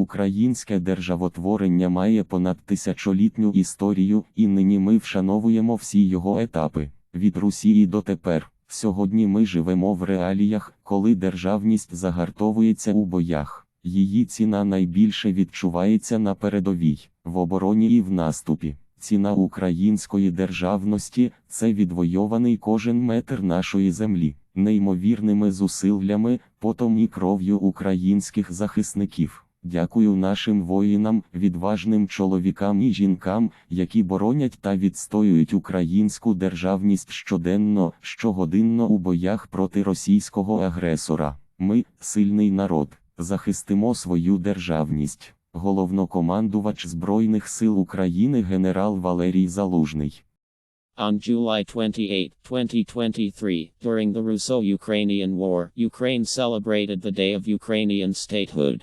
Українське державотворення має понад тисячолітню історію, і нині ми вшановуємо всі його етапи від Русі до тепер. Сьогодні ми живемо в реаліях, коли державність загартовується у боях. Її ціна найбільше відчувається на передовій, в обороні і в наступі. Ціна української державності це відвойований кожен метр нашої землі, неймовірними зусиллями, потом і кров'ю українських захисників. Дякую нашим воїнам, відважним чоловікам і жінкам, які боронять та відстоюють українську державність щоденно, щогодинно у боях проти російського агресора. Ми, сильний народ, захистимо свою державність. Головнокомандувач Збройних сил України генерал Валерій Залужний. On July 28, 2023, during the Russo Ukrainian War, Ukraine celebrated the Day of Ukrainian Statehood.